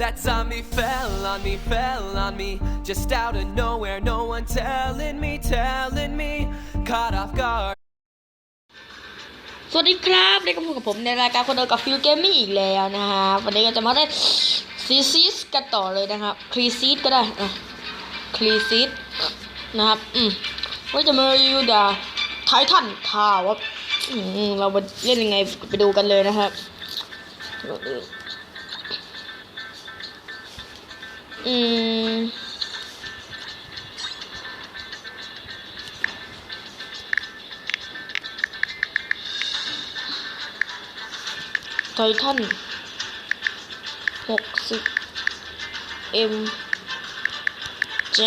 That zombie fell on me, fell on me. Just out of nowhere, no one telling me, telling me. Caught off guard. สวัสดีครับนี่ก็พบกับผมในรายการคนเดินกับฟิลเกมมิ่อีกแล้วนะฮะวันนี้ก็จะมาได้ซีซีสกันต่อเลยนะครับครีซีสก็ได้อะครีซีสนะครับ อืมว่าจะมารีวิวดาไททันทาวครับเราเล่นยังไงไปดูกันเลยนะครับ อืมไททันหกสิบเอ็มใจ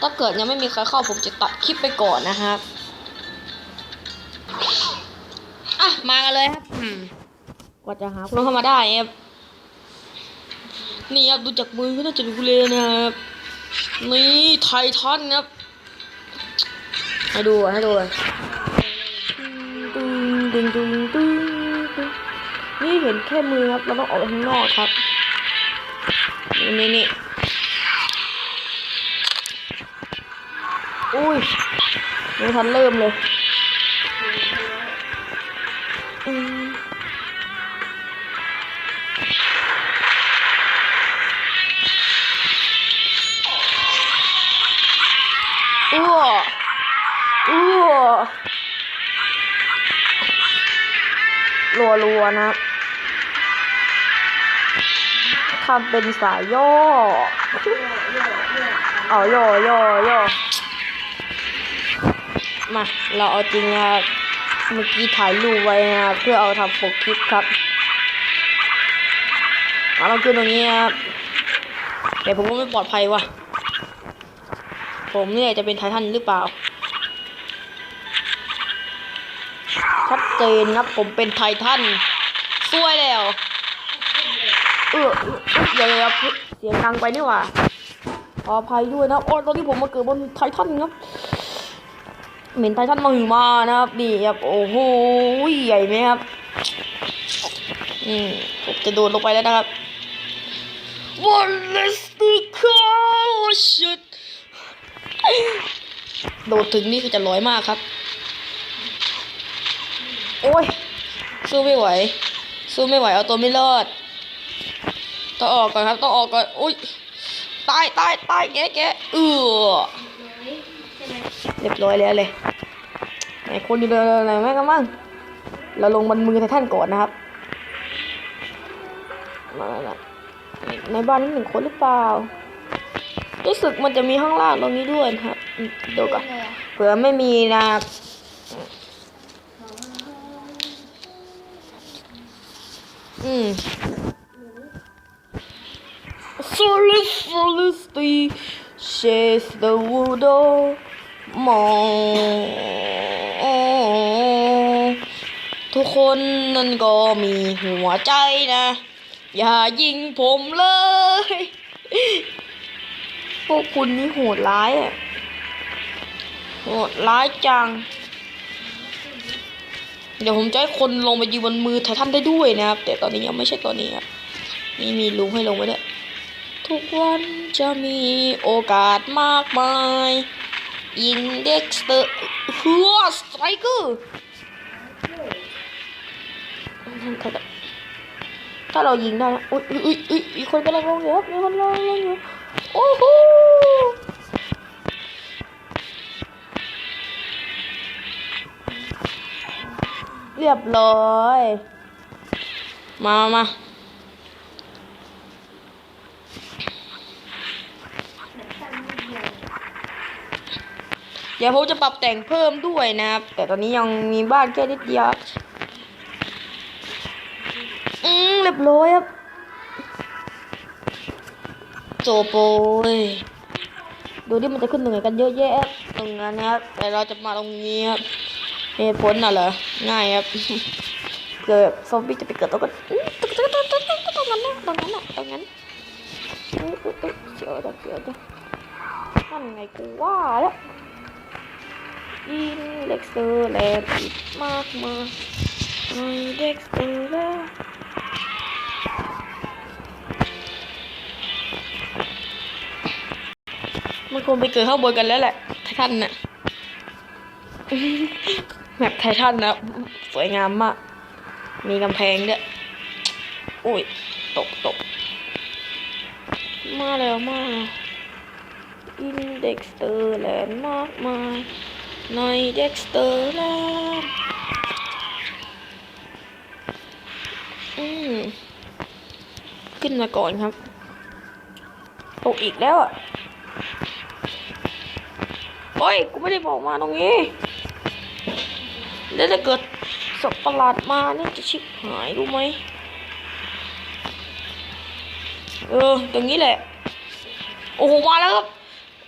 ถ้าเกิดยังไม่มีใครเข้าผมจะตัดคลิปไปก่อนนะครับ อะ มากันเลยครับ กว่าจะหาคนเข้ามาได้ครับ นี่ครับดูจากมือก็น่าจะรู้เลยนะครับนี่ไททันครับให้ดูให้ดูอะตึงตึงตึงตึงตึงนี่เห็นแค่มือครับ เราต้องออกไปข้างนอกครับ นี่นี่นี่อุ้ยยังทันเริ่มเลย รัวรัวๆนะทำเป็นสายย่อเอาย่อย่อย่อมา เราเอาจริงนะครับเมื่อกี้ถ่ายรูปไว้นะเพื่อเอาทำปกคลิปครับเอาเราขึ้นตรงนี้ครับแต่ผมก็ไม่ปลอดภัยว่ะ ผมเนี่ยจะเป็นไททันหรือเปล่า เจนครับผมเป็นไททันสวยแล้ว เออเออเดี๋ยวเดี๋ยวเสียงดังไปนี่หว่าขออภัยด้วยนะโอ้ตอนที่ผมมาเกิดบนไททันครับเหม็นไททันมาหือมานะครับนี่ครับโอ้โหใหญ่ไหมครับอืมผมจะโดดลงไปแล้วนะครับ What is the caution โดดถึงนี่คือจะลอยมากครับ โอ้ย สู้ไม่ไหว สู้ไม่ไหวเอาตัวไม่รอด ต้องออกก่อนครับ ต้องออกก่อน อุ้ย ตายตายตายแกะแกะเออเรียบร้อยแล้วเลยไหนคนอยู่เลยไหนแม่กันบ้างเราลงบนมือไททันก่อนนะครับมาล้วในบ้านนี้หนึ่งคนหรือเปล่า รู้สึกมันจะมีห้องล่างตรงนี้ด้วยครับ เดี๋ยวก่อนเผื่อไม่มีนะครับ อืม Solid Felicity Chase the wood มองทุกคนนั่นก็มีหัวใจนะ อย่ายิงผมเลย พวกคุณนี่โหดร้ายอะ โหดร้ายจัง เดี๋ยวผมจะให้คนลงไปยืนบนมือไททันได้ด้วยนะครับ แต่ตอนนี้ยังไม่ใช่ตอนนี้ครับนี่มีลุงให้ลงไว้ด้วยทุกวันจะมีโอกาสมากมายอินเด็กสเตอร์ฮัวสไตรเกอร์ถ้าเรายิงได้นะอุ้ยอุ้ยอุ้ยมีคนกำลังลงอยู่ครับมีคนลงลงอยู่โอ้โห รียบร้อย มามาเดี๋ยวผมจะปรับแต่งเพิ่มด้วยนะครับ แต่ตอนนี้ยังมีบ้านแค่นิดเดียวอืมเรียบร้อยครับโจโปยดูที่มันจะขึ้นตรงไหนกันเยอะแยะตรงนั้นนะครับ แต่เราจะมาตรงนี้ครับ เหตุผลน่ะเหรอ ง่ายครับเกิดซอมบี้จะไปเกิดตรงกันตรงนั้นนะตรงนั้นนะตรงนั้นเสียวจังเสียวจังนั่นไงกูว่าแล้วอินเล็กเตอร์แลนด์มากมาอินเล็กเตอร์แลนมันคงไปเกิดข้าวบนกันแล้วแหละท่านน่ะ แมปไททันนะ สวยงามมาก มีกำแพงด้วย อุ้ย ตกตกมาแล้วมาอินเด็กสเตอร์แลนด์มากมายในเด็กสเตอร์แลนด์อืมขึ้นมาก่อนครับ ตกอีกแล้วอะ โอ้ย กูไม่ได้บอกมาตรงนี้ แล้วถ้าเกิดสัตว์ประหลาดมานี่จะชิบหายรู้ไหมเออตรงนี้แหละ โอ้โห มาแล้วครับ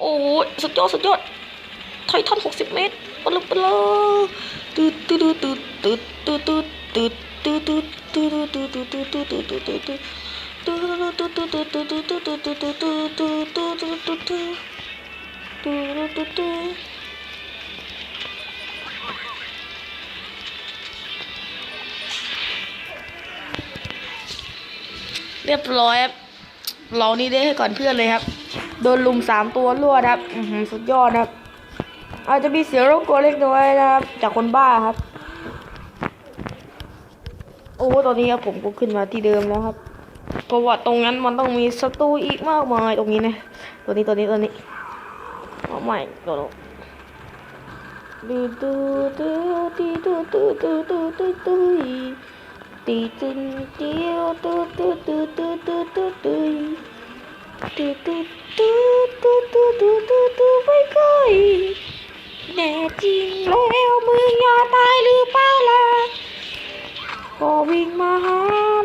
โอ้โห สุดยอด สุดยอด ไททันหกสิบเมตรปะลุปะลตืดตืดตืดตืดตืดตืดตืดตืดตืดตืดตืดตืดตืดตืดตืดตืดตืดตืด เรียบร้อยครับเรานี่ได้ให้ก่อนเพื่อนเลยครับ โดนลุมสามตัวรวดครับอืสุดยอดครับ อาจจะมีเสียงรบกวนเล็กน้อยนะครับ จากคนบ้าครับ โอ้ตอนนี้ครับผมก็ขึ้นมาที่เดิมแล้วครับเพราะว่าตรงนั้นมันต้องมีศัตรูอีกมากมายตรงนี้นะตัวนี้ตัวนี้ตัวนี้เอาใหม่ตัวดูดูดูดูดูดูดูดูดูดู ตีตึนเดียวดูดูดูดูดูดูดูดูดูดูดูดูดูดูดูไม่ค่อยแน่จริงแล้วมึงอย่าตายหรือเปล่าล่ะก็วิ่งมาหา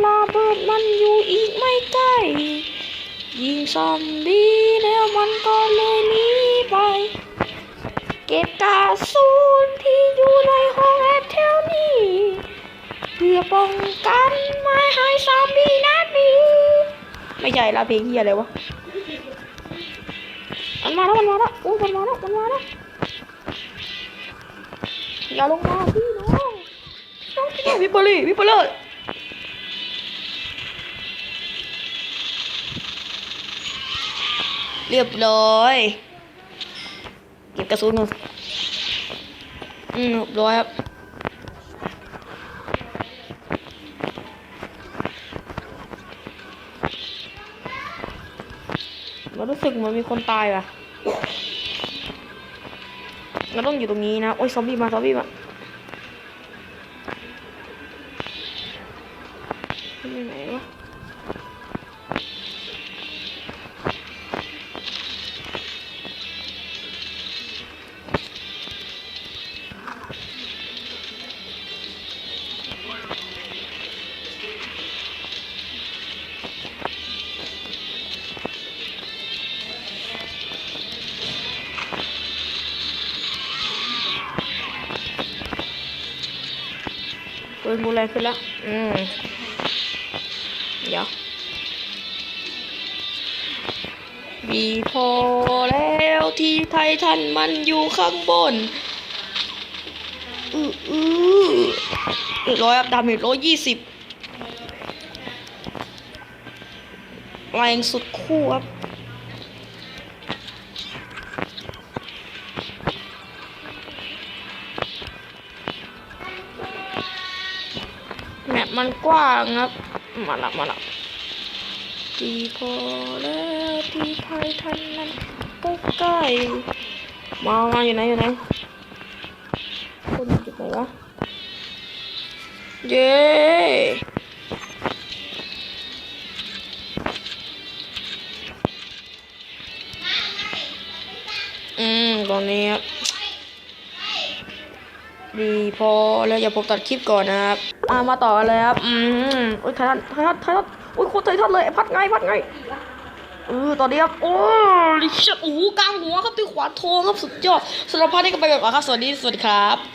ลาเบิดมันอยู่อีกไม่ไกล้ยิงซอมบี้แล้วมันก็เลยหนีไป เก็บกระสุนที่อยู่ในห้องแอ พื่อป้องกันไม่ให้ซอมบี้นัดนี้ไม่ใช่ละเพลงเฮียอะไรวะมันมาแล้วมันมาแล้วโอ้ยมันมาแล้วมันมาแล้วอย่าลงมาพี่น้องน้องพี่วิปเปอรี่วิปเปอร์เรียบร้อยเก็บกระสุนอืมเรียบร้อยครับ สึกเหมือนมีคนตายว่ะเราต้องอยู่ตรงนี้นะ โอ้ยซอมบี้มาซอมบี้มา ปืนบูแรงขึ้นแล้ว อืม เดี๋ยวมีพอแล้วที่ไททันมันอยู่ข้างบน อืออือร้อยครับดาเมจร้อยยี่สิบแรงสุดคู่ครับ กว้างครับ มาละมาละดีพอแล้วที่ไทยทันนั้นก็ใกล้มามาอยู่ไหนอยู่ไหนคนจุดไหนวะ เย้อืมตอนนี้ ดีพอแล้วอย่าผมตัดคลิปก่อนนะครับอ่ามาต่อกันเลยครับอืมอุ้ยไททันไททันไททันอุ้ยโคตรไททันเลยพัดไงพัดไงเออตอนนี้ครับโอ้ลิชโอ้โหกลางหัวครับตีขวานทองครับสุดยอดสำหรับภาพนี้ก็ไปก่อนครับสวัสดีสวัสดีครับ